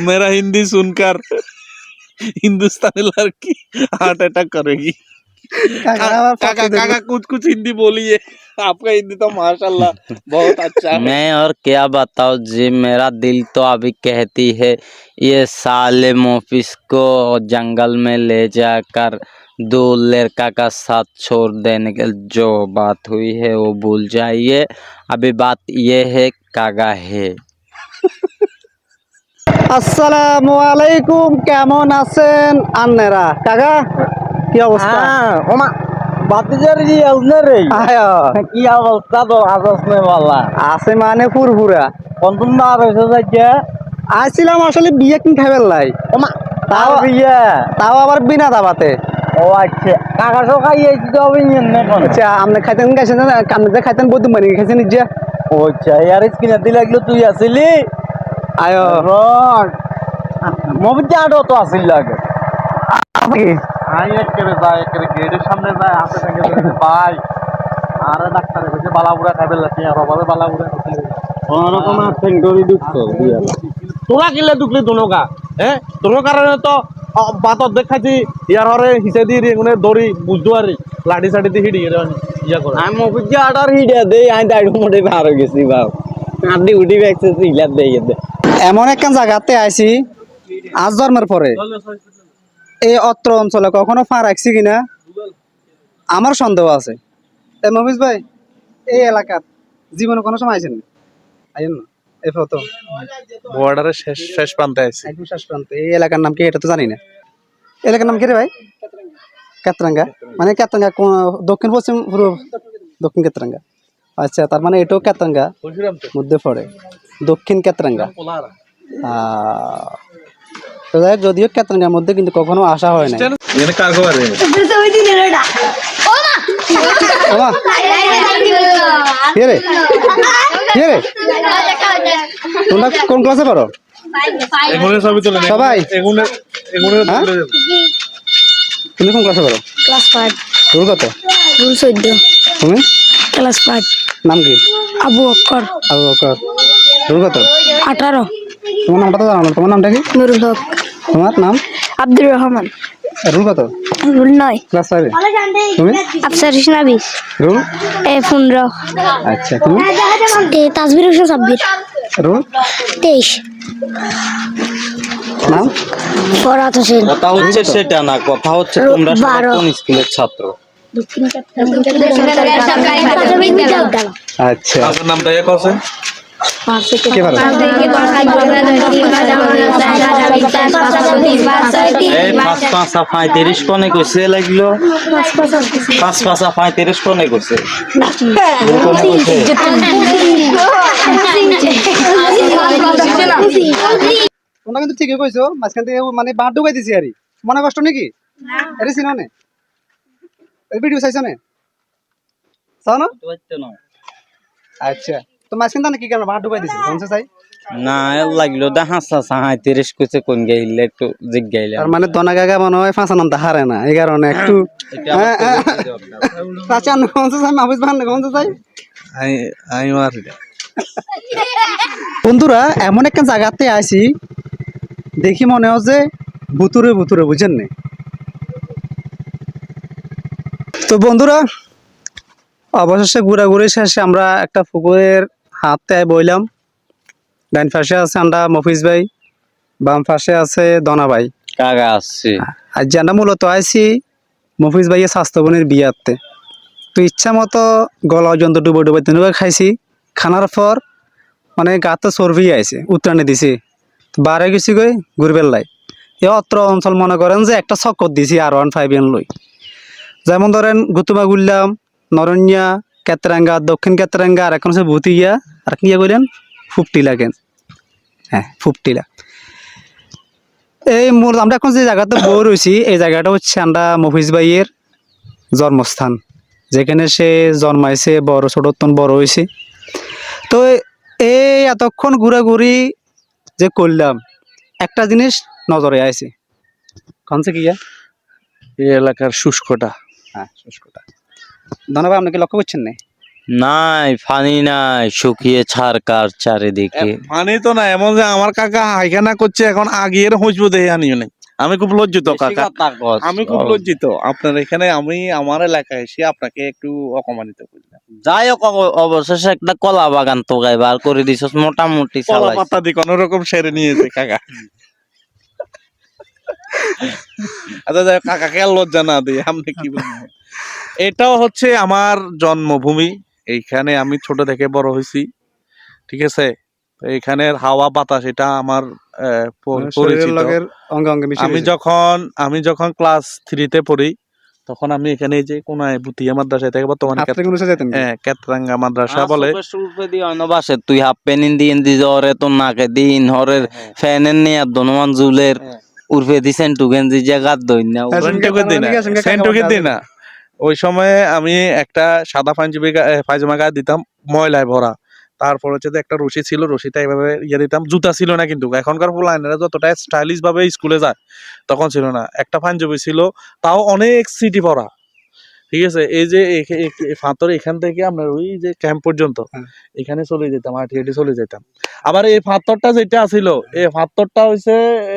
मेरा हिंदी सुनकर हिंदुस्तानी लड़की हार्ट अटैक करेगी। काका कुछ कुछ हिंदी बोलिए। आपका हिंदी तो माशाल्लाह बहुत अच्छा है। मैं और क्या बताओ जी मेरा दिल तो अभी कहती है ये साले मोफिस को जंगल में ले जाकर दो लड़का का साथ छोड़ देने के जो बात हुई है वो भूल जाइए। अभी बात ये है कागा है। আসসালামু আলাইকুম কেমন আছেন আন্নেরা? কাকা কি অবস্থা? ওমা বাতিজার জি আউনে রে? আয় কি অবস্থা তো আজস নে বালা? আছে মানে ফুরফুরা কোন না রইছে যাইয়া আইছিলাম আসলে বিয়ে কিন খাইবার লাই। ওমা তাও তাও তাও আবার বিনা দাবাতে। ও আচ্ছা কাকা সো খাই আইছি তো আমি নে আচ্ছা আপনি খাইতেন খাইছেন না আপনি যে খাইতেন বদু মানি খাইছেন নিজে। ও আচ্ছা ইয়ার স্কিনে দি লাগল তুই আসিলি? আয়। রড। মবিজা আডো তো আসিল লাগে। আই একেরে যায় একেরে গেটের সামনে যায় হাতে থেকে ভাই। আরে ডাক্তারে কইছে খাইবে লাগি আর বাবা বালাপুরা খাইবে ওরকম আছেন দুঃখ তোরা কিলে হ্যাঁ তোর কারণে তো বাতত দেখাইছি ইয়ার হরে হিসে দি রেগুনে দড়ি বুঝদো আরে লাঠি সাঠি দি হিডি রে ইয়া করে। আমি মফিজা আডার হিডে দেই আমি দাইড় মোটে ভার গেছি বাপ। আড্ডি উঠি ব্যাগছে ইলাত দেই দে এমন একখান জায়গাতে আইছি আজ জন্মের পরে। এই অত্র অঞ্চলে কখনো পা রাখছি কিনা আমার সন্দেহ আছে। এ মফিজ ভাই এই এলাকার জীবনে কোনো সময় আইছেন? আইন না এই প্রথম। বর্ডারের শেষ শেষ প্রান্তে আছে একদম শেষ প্রান্তে। এই এলাকার নাম কি এটা তো জানি না। এলাকার নাম কি রে ভাই? কেতরাঙ্গা। মানে কেতরাঙ্গা কোন দক্ষিণ পশ্চিম পূর্ব দক্ষিণ কেতরাঙ্গা। আচ্ছা তার মানে এটাও কেতরাঙ্গা মধ্যে পড়ে। দক্ষিণ কেতরাঙ্গা আহ, তো যাই যদিও কেতরাঙ্গার মধ্যে কিন্তু কখনো আসা হয় না তোমরা কোন ক্লাসে পড়ো? সবই হ্যাঁ? তুমি কোন ক্লাসে পড়ো? ক্লাস ফাইভ তোর কত? তুমি? ক্লাস ফাইভ নাম কি? আবু অক্কর আবু বকর তোর কত? আঠারো। তোমার নামটা তো জানো না। তোমার নামটা কি? নুরুল হক। তোমার নাম? আব্দুর রহমান। রুল কত? রুল নয়। ক্লাস ফাইভে। তুমি? আফসার হোসেন আবিস রুল? এ পনেরো। আচ্ছা তুমি? এ তাজবির হোসেন সাব্বির। রুল? তেইশ। নাম? ফরাত হোসেন। কথা হচ্ছে সেটা না কথা হচ্ছে তোমরা সবাই কোন স্কুলের ছাত্র? আচ্ছা। আপনার নামটা এক আছে কে ভালো এই পাঁচ পাঁচা পঁয়ত্রিশ কনে কইছে লাগল? পাঁচ পাঁচা পঁয়ত্রিশ কনে কইছে তোমরা কিন্তু ঠিকই কইছো মাঝখান থেকে মানে বাঁধ ঢুকাই দিছি আরে মনে কষ্ট নাকি? আরে চিনো নে ভিডিও চাইছো নে? চাও না? আচ্ছা। তো মাঝখান কি কারণে দিছি। কোনসে চাই? না লাগল দা হাসা কইছে কোন গাইলে একটু জিজ্ঞাইলে। তার মানে দনা গাগা মনে হয় ফাঁসা নামটা হারে না। এই কারণে একটু কোনসে চাই? মাহবুজ ভান চাই? আমি বন্ধুরা এমন একটা জায়গাতে আছি দেখি মনে হয় যে ভুতুরে ভুতুরে বুঝেন নি? তো বন্ধুরা অবশেষে ঘোরাঘুরি শেষে আমরা একটা পুকুরের হাতে বইলাম। ডাইন পাশে আছে আমরা মফিজ ভাই বাম পাশে আছে দনা ভাই। কাগা আসছে। আর আমরা মূলত আইছি মফিজ ভাইয়ের স্বাস্থ্য বোনের বিয়াতে। তো ইচ্ছা মতো গলা পর্যন্ত ডুবো ডুবো তিনবার খাইছি। খানার পর মানে গাতে চর্বি আইছে উত্তরাণে দিছি। তো বারে গেছি গই ঘুরবেল লাই এই অত্র অঞ্চল মনে করেন যে একটা চক্কর দিছি আর ওয়ান ফাইভ এন লই। যেমন ধরেন গুতুমা গুললাম নরঞ্জা কেতরাঙ্গা, দক্ষিণ কেতরাঙ্গা, আর এখন হচ্ছে ভুতিয়া। আর কি কইলেন? ফুপটিলা কেন হ্যাঁ ফুপটিলা এই মূল আমরা এখন যে জায়গাতে বই রয়েছি, এই জায়গাটা হচ্ছে আমরা মফিজ ভাইয়ের জন্মস্থান, যেখানে সে জন্মাইছে, বড় ছোটতন বড় হয়েছে। তো এই এতক্ষণ ঘোরাঘুরি যে করলাম, একটা জিনিস নজরে আইছে। কনসে কি এই এলাকার শুষ্কটা হ্যাঁ ধন্যবাদ আপনি কি লক্ষ্য করছেন না? নাই ফানি নাই শুকিয়ে ছাড়কার চারিদিকে। পানি তো না এমন যে আমার কাকা হাইখানা করছে এখন হইসবো দেখে আনিও নাই। আমি খুব লজ্জিত কাকা। আমি খুব লজ্জিত। আপনার এখানে আমি আমার এলাকায় এসে আপনাকে একটু অপমানিত করলাম। যাই হোক অব- অবশেষে একটা কলা বাগান তো বার করে দিছস মোটামুটি কলা পাতা দিয়ে কোনো রকম সেরে নিয়েছে কাকা। আচ্ছা কাকাকে আর লজ্জা না দিই আপনি কি বলবেন এটাও হচ্ছে আমার জন্মভূমি এইখানে আমি ছোট থেকে বড় হয়েছি ঠিক আছে? তো এইখানের হাওয়া বাতাস এটা আমার মানে পরিচিত। আমি যখন আমি যখন ক্লাস থ্রিতে পড়ি তখন আমি এখানে যে কোনায় বুতিয়া মাদ্রাসায় থেকে বর্তমানে হ্যাঁ কেতরাঙ্গা মাদ্রাসা বলে। তুই হাফ প্যান্ট ইন্দি ইন্দি জরে তো নাকে দিন হরের ফ্যানের নিয়ে দনমান জুলের হ্যাঁ। উর্ফে দিছেন টু গেঞ্জি দইন না। সেন্টুকে দিই না সেন্টুকে না ওই সময়ে আমি একটা সাদা পাঞ্জাবি গা- পায়জামা গায়ে দিতাম ময়লায় ভরা। তারপর হচ্ছে যে একটা রশি ছিল রশিটা এইভাবে ইয়ে দিতাম। জুতা ছিল না কিন্তু এখনকার ফুলাইনেরা যতটা স্টাইলিশ ভাবে স্কুলে যায় তখন ছিল না। একটা পাঞ্জাবি ছিল তাও অনেক সিটি পরা ঠিক আছে? এই যে ফাতর এখান থেকে আপনার ওই যে ক্যাম্প পর্যন্ত হ্যাঁ। এখানে চলে যেতাম হাঁটি হাঁটি চলে যেতাম। আবার এই ফাতরটা যেটা ছিল এই ফাতরটা হচ্ছে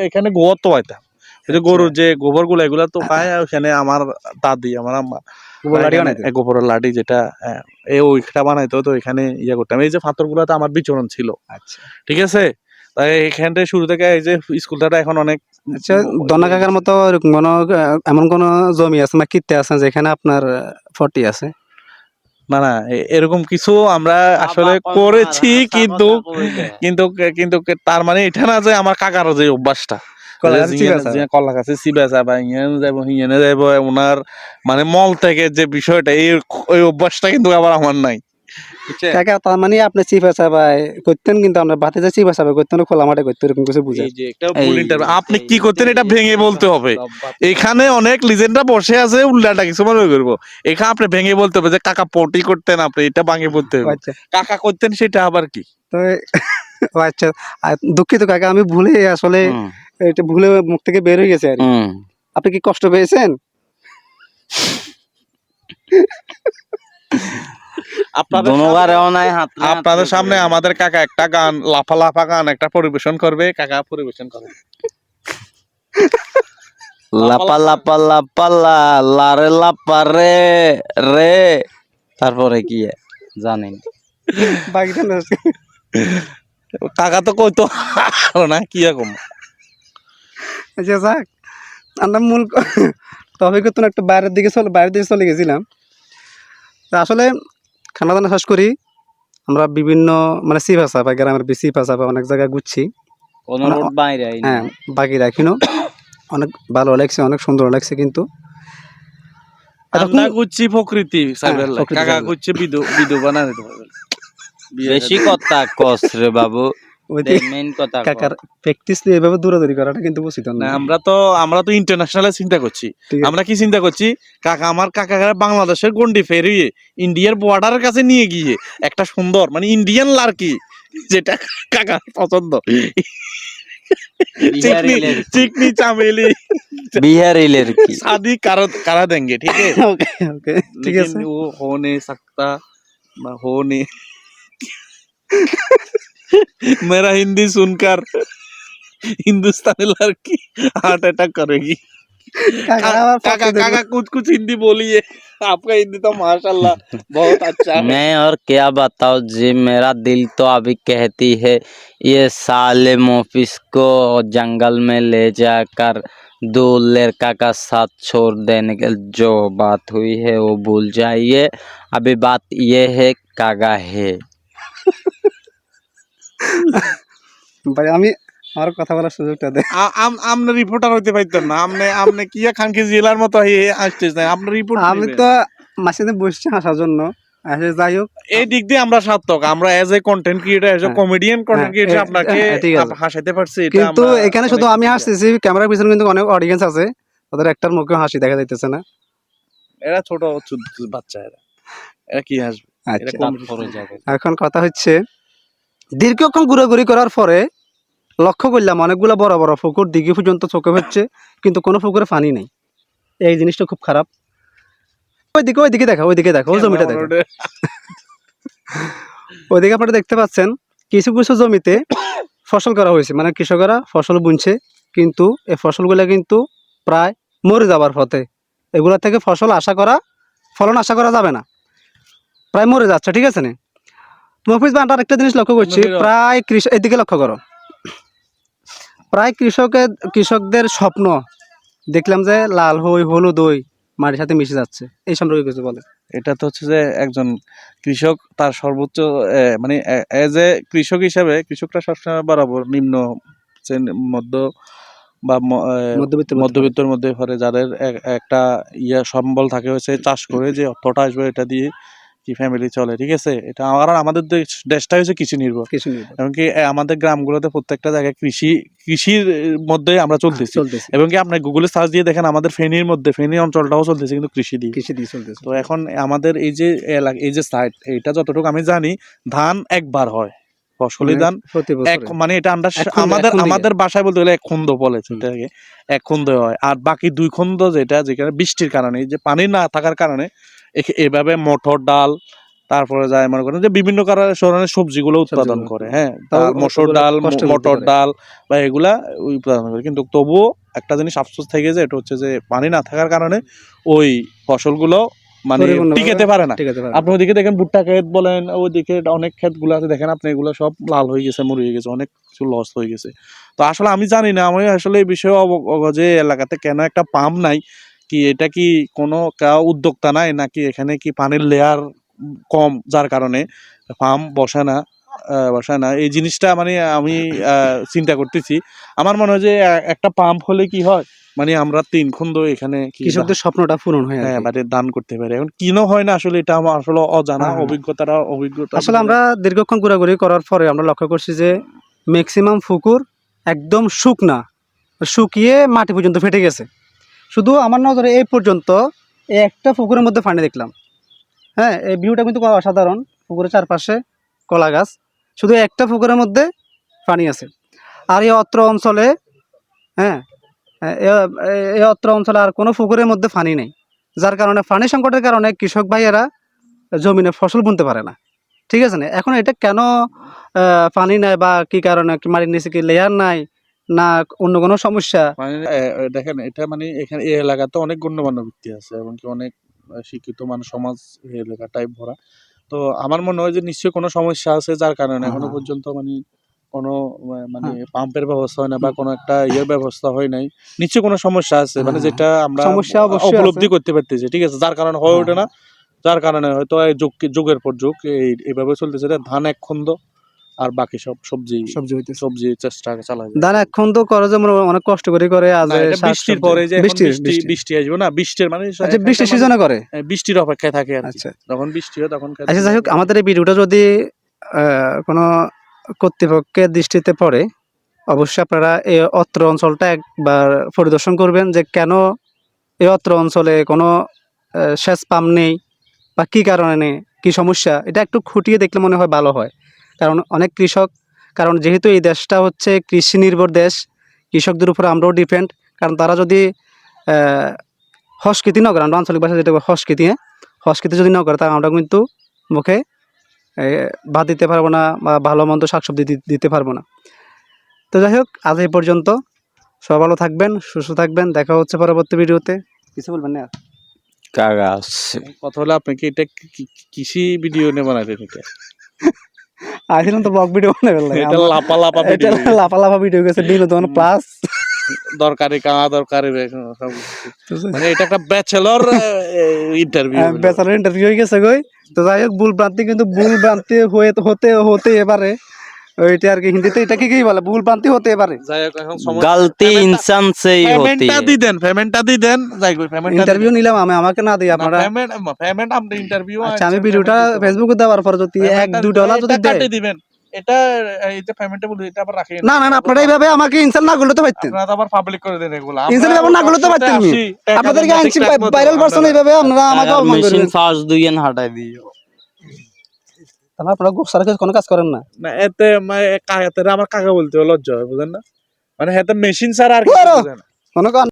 এখানে গোবর তো পাইতাম যে গরুর যে গোবরগুলা এগুলা তো পায় ওখানে আমার দাদি আমার আম্মা গোবরের লাঠি যেটা হ্যাঁ, এই ওইটা বানাইতো তো এখানে ইয়ে করতাম। এই যে ফাতর গুলাতে আমার বিচরণ ছিল। আচ্ছা। ঠিক আছে? তাই এখান থেকে শুরু থেকে এই যে স্কুলটা এখন অনেক আচ্ছা দনা কাকার মতো এরকম কোনো এমন কোন জমি আছে না কিতে আছে যেখানে আপনার ফর্টি আছে? না না এরকম কিছু আমরা আসলে করেছি কিন্তু কিন্তু কিন্তু তার মানে এটা না যে আমার কাকারও যে অভ্যাসটা। কলা গাছে চিবা যাবা ইয়ানে যাব হিয়ানে যাব ওনার মানে মল থেকে যে বিষয়টা এই অভ্যাসটা কিন্তু আবার আমার নাই? কাকা তার মানে আপনি চিপা চাপাই করতেন কিন্তু আমরা বাতে যে চিপা চাপাই করতেন খোলা মাঠে করতে এরকম কিছু বুঝে। এই যে একটা ভুল interview। আপনি কি করতেন এটা ভেঙে বলতে হবে। এখানে অনেক লিজেন্ডরা বসে আছে উল্লাটা কিছু মনে করব। এখানে আপনি ভেঙে বলতে হবে যে কাকা পটি করতেন আপনি এটা ভাঙে বলতে হবে। আচ্ছা। কাকা করতেন সেটা আবার কি? তো আচ্ছা দুঃখিত কাকা আমি ভুলে আসলে এটা ভুলে মুখ থেকে বের হয়ে গেছে আর আপনি কি কষ্ট পেয়েছেন? আপনাদের নাই আপনাদের সামনে আমাদের কাকা একটা গান লাফা লাফা গান একটা পরিবেশন করবে কাকা পরিবেশন করবে লাপা লাপা লাপা লা লারে লাপা রে রে। তারপরে কি জানেন বাকিটা কাকা তো কইতো না কি রকম আচ্ছা যাক। আমরা মূল তবে কিন্তু একটা বাইরের দিকে চলে বাইরের দিকে চলে গেছিলাম। আসলে খানা দানা শেষ করি। আমরা বিভিন্ন মানে সি ভাষা বা গ্রামের বেশি ভাষা বা অনেক জায়গায় ঘুরছি। মানে-। হ্যাঁ বাকি রাখিনো অনেক ভালো লাগছে অনেক সুন্দর লাগছে কিন্তু। আমরা প্রকৃতি কাকা। গুচ্ছি বিদু বিদু বানা বেশি কথা কস রে বাবু। মেইন কথা কস। কাকার প্র্যাকটিস নিয়ে এভাবে দৌড়াদৌড়ি করাটা কিন্তু উচিত না না আমরা তো আমরা তো ইন্টারন্যাশনালে চিন্তা করছি ঠিক আছে। আমরা কি চিন্তা করছি কাকা আমার কাকা বাংলাদেশের গন্ডি ফেরিয়ে ইন্ডিয়ার বর্ডারের কাছে নিয়ে গিয়ে একটা সুন্দর মানে ইন্ডিয়ান লার্কি যেটা কাকা পছন্দ বিহারি চিকনি লের- চিকনি চামেলি বিহারি লের কি शादी करा करा देंगे ठीक है ওকে ওকে ঠিক আছে लेकिन वो हो नहीं सकता मैं हो नहीं मेरा हिंदी सुनकर हिंदुस्तानी लड़की हार्ट अटैक करेगी। काका कुछ कुछ हिंदी बोलिए। आपका हिंदी तो माशाल्लाह बहुत अच्छा है। मैं और क्या बताओ जी मेरा दिल तो अभी कहती है ये साले मोफिस को जंगल में ले जाकर दो लड़का का साथ छोड़ देने के जो बात हुई है वो भूल जाइए। अभी बात ये है कागा है। ভাই আমি আমার কথা বলার সুযোগটা দে আ- আম- আমনে রিপোর্টার হইতে পারতেন না। আমনে আমনে কি খানকে জেলার মতো হয়ে আসতেছ না। আপনি রিপোর্ট আমি তো মাসিতে বসছি হাসার জন্য। যাই হোক। এই দিক দিয়ে আমরা সার্থক। আমরা as a content creator as a হ্যাঁ। কমিডিয়ান কন্টেন্ট হ্যাঁ, ক্রিয়েটার আপনাকে হ্যাঁ, হাসাইতে পারছি। এটা কিন্তু এখানে শুধু আমি হাসতেছি ক্যামেরার পিছনে কিন্তু অনেক অডিয়েন্স আছে। ওদের একটার মুখে হাসি দেখা যাইতেছে না। এরা ছোট ছোট বাচ্চা এরা। এরা কি হাসবে? আচ্ছা। এখন কথা হচ্ছে দীর্ঘক্ষণ ঘুরাঘুরি করার পরে লক্ষ্য করলাম অনেকগুলো বড় বড় পুকুর দিঘি পর্যন্ত চোখে হচ্ছে কিন্তু কোনো পুকুরে পানি নেই। এই জিনিসটা খুব খারাপ। ওইদিকে ওইদিকে দেখো ওইদিকে দেখো ওই জমিটা দেখো। ওইদিকে আপনারা দেখতে পাচ্ছেন কিছু কিছু জমিতে ফসল করা হয়েছে। মানে কৃষকরা ফসল বুনছে কিন্তু এই ফসলগুলো কিন্তু প্রায় মরে যাবার পথে। এগুলো থেকে ফসল আশা করা ফলন আশা করা যাবে না। প্রায় মরে যাচ্ছে ঠিক আছে না? মফিজ বান্টার একটা জিনিস লক্ষ্য করছি প্রায় কৃষক এদিকে লক্ষ্য করো। প্রায় কৃষকের কৃষকদের স্বপ্ন দেখলাম যে লাল হই হলুদ হই মাটির সাথে মিশে যাচ্ছে। এই সম্পর্কে কিছু বলে এটা তো হচ্ছে যে একজন কৃষক তার সর্বোচ্চ মানে এজ এ কৃষক হিসাবে কৃষকরা সবসময় বরাবর নিম্ন মধ্য বা মধ্যবিত্ত মধ্যবিত্তের মধ্যে পড়ে যাদের একটা ইয়ে সম্বল থাকে হচ্ছে চাষ করে যে অর্থটা আসবে এটা দিয়ে কি ফ্যামিলি চলে ঠিক আছে? এটা আমার আমাদের দেশটা হচ্ছে কৃষি নির্ভর। কিছু নির্ভর। এমনকি আমাদের গ্রামগুলোতে প্রত্যেকটা জায়গায় কৃষি কৃষির মধ্যে আমরা চলতেছি। এবং কি আপনি গুগলে সার্চ দিয়ে দেখেন আমাদের ফেনীর মধ্যে ফেনী অঞ্চলটাও চলতেছে কিন্তু কৃষি দিয়ে। কৃষি দিয়ে চলতেছে। তো এখন আমাদের এই যে এলাকা এই যে সাইট এইটা যতটুকু আমি জানি ধান একবার হয়। ফসলি ধান এক মানে এটা আমরা আমাদের আমাদের বাসায় বলতে গেলে এক খুন্দ বলে। এটাকে এক খুন্দ হয়। আর বাকি দুই খুন্দ যেটা যেখানে বৃষ্টির কারণে এই যে পানি না থাকার কারণে এভাবে মটর ডাল তারপরে যায় মনে করেন যে বিভিন্ন ধরনের সবজিগুলো উৎপাদন করে হ্যাঁ। মসুর ডাল মটর ডাল বা এগুলা উৎপাদন করে। কিন্তু তবুও একটা জিনিস আফসোস থেকে যায় এটা হচ্ছে যে পানি না থাকার কারণে ওই ফসলগুলো মানে টিকেতে পারে না। আপনি ওইদিকে দেখেন ভুট্টা ক্ষেত বলেন ওইদিকে অনেক ক্ষেতগুলো আছে দেখেন আপনি এগুলো সব লাল হয়ে গেছে মরে গেছে অনেক কিছু লস হয়ে গেছে। তো আসলে আমি জানি না আমি আসলে এই বিষয়ে যে এলাকাতে কেন একটা পাম্প নাই কি এটা কি কোনো কাউ উদ্যোক্তা নাই নাকি এখানে কি পানির লেয়ার কম যার কারণে পাম্প বসে না বসায় না? এই জিনিসটা মানে আমি চিন্তা করতেছি। আমার মনে হয় যে একটা পাম্প হলে কি হয়? মানে আমরা তিন খুন্দ এখানে কৃষকদের স্বপ্নটা পূরণ হয় হ্যাঁ মানে দান করতে পারে। এখন কিনো হয় না আসলে এটা আমার আসলে অজানা হ্যাঁ। অভিজ্ঞতাটা অভিজ্ঞতা আসলে আমরা দীর্ঘক্ষণ ঘোরাঘুরি করার পরে আমরা লক্ষ্য করছি যে ম্যাক্সিমাম পুকুর একদম শুকনা শুকিয়ে মাটি পর্যন্ত ফেটে গেছে। শুধু আমার নজরে এই পর্যন্ত একটা পুকুরের মধ্যে পানি দেখলাম। হ্যাঁ এই ভিউটা কিন্তু অসাধারণ। পুকুরের চারপাশে কলা গাছ। শুধু একটা পুকুরের মধ্যে পানি আছে। আর এই অত্র অঞ্চলে হ্যাঁ এই অত্র অঞ্চলে আর কোনো পুকুরের মধ্যে পানি নেই। যার কারণে পানি সংকটের কারণে কৃষক ভাইয়েরা জমিনে ফসল বুনতে পারে না। ঠিক আছে না? এখন এটা কেন পানি নাই বা কি কারণে? মাটির নিচে কি লেয়ার নাই? না অন্য কোনো সমস্যা? মানে দেখেন এটা মানে এখানে এই এলাকাতে অনেক গণ্যমান্য ব্যক্তি আছে এবং কি অনেক শিক্ষিত মানুষ সমাজ এই এলাকাটাই ভরা। তো আমার মনে হয় যে নিশ্চয়ই কোনো সমস্যা আছে যার কারণে এখনও হ্যাঁ। পর্যন্ত মানে কোনো মানে পাম্পের ব্যবস্থা হয় না বা কোনো একটা ইয়ের ব্যবস্থা হয় নাই। নিশ্চয়ই কোনো সমস্যা আছে মানে হ্যাঁ। যেটা আমরা সমস্যা অবশ্যই উপলব্ধি করতে পারতেছি ঠিক আছে? যার কারণে হয়ে ওঠে না। হ্যাঁ। যার কারণে হয়তো এই যুগ যুগের পর যুগ এইভাবে চলতেছে। ধান এক খন্দ। আর বাকি সব সবজি সবজি হইতেছে। সবজি চেষ্টা চালা যায় ধান এখন তো করে যেমন অনেক কষ্ট করে করে আজ বৃষ্টির পরে যে বৃষ্টি বৃষ্টি বৃষ্টি। আসবে না বৃষ্টির মানে আচ্ছা বৃষ্টির একটা সিজনে করে? মানে, বৃষ্টির অপেক্ষায় থাকে আর আচ্ছা। যখন বৃষ্টি হয় তখন আচ্ছা যাই হোক আমাদের এই ভিডিওটা যদি কোনো কর্তৃপক্ষের দৃষ্টিতে পড়ে অবশ্যই আপনারা এই অত্র অঞ্চলটা একবার পরিদর্শন করবেন যে কেন এই অত্র অঞ্চলে কোনো সেচ পাম্প নেই বা কী কারণে নেই কী সমস্যা এটা একটু খুঁটিয়ে দেখলে মনে হয় ভালো হয়। কারণ অনেক কৃষক কারণ যেহেতু এই দেশটা হচ্ছে কৃষি নির্ভর দেশ কৃষকদের উপর আমরাও ডিপেন্ড কারণ তারা যদি আহ, হস্কৃতি না করে আমরা আঞ্চলিক ভাষা যেটা বলি হস্কৃতি হ্যাঁ? হস্কৃতি যদি না করে তাহলে আমরা কিন্তু মুখে ভাত দিতে পারব না বা ভালো মন্দ শাকসবজি দিতে পারব না। তো যাই হোক আজ এই পর্যন্ত। সবাই ভালো থাকবেন সুস্থ থাকবেন দেখা হচ্ছে পরবর্তী ভিডিওতে। কিছু বলবেন না? কাগজ কথা হলো আপনি কি এটা কৃষি ভিডিও নিয়ে বানাইলেন এটা আসছিলাম তো ব্লগ ভিডিও বানাবে এটা লাপা লাপা এটা লাপা লাফা ভিডিও গেছে বিনোদন প্লাস দরকারি কামা দরকারি। মানে এটা একটা ব্যাচেলর ইন্টারভিউ ব্যাচেলর ইন্টারভিউ হয়ে গেছে গই তো যাই হোক ভুল ভ্রান্তি কিন্তু ভুল ভ্রান্তি হয়ে হতে হতে এবারে ওইটা আর কি হিন্দিতে কি বলে? ভুল ভ্রান্তি হতে পারে। গালতি ইনসান সেই হতে। পেমেন্টটা দি দেন পেমেন্টটা দি দেন যাই কই পেমেন্ট ইন্টারভিউ নিলাম আমি আমাকে না দেই আপনারা। পেমেন্ট পেমেন্ট ইন্টারভিউ আচ্ছা আমি ভিডিওটা ফেসবুকে দেওয়ার পর যদি 1 2 ডলার যদি দিবেন। এটা এটা আবার রাখেন। না না না আপনারা এইভাবে আমাকে ইনসাল না করলে তো পারতেন। আপনারা আবার পাবলিক করে দেন এগুলো। না করলে তো আপনাদেরকে আইনছি ভাইরাল এইভাবে আপনারা আমাকে অপমান করেন মেশিন ফাস্ট দুইয়েন হাঁটাই দিও। তাহলে আপনারা খুব সারা কোনো কাজ করেন না। না এতে আমার কাকা বলতে লজ্জা হয় বুঝেন না? মানে হেতে মেশিন ছাড়া আর। কোনো কাজ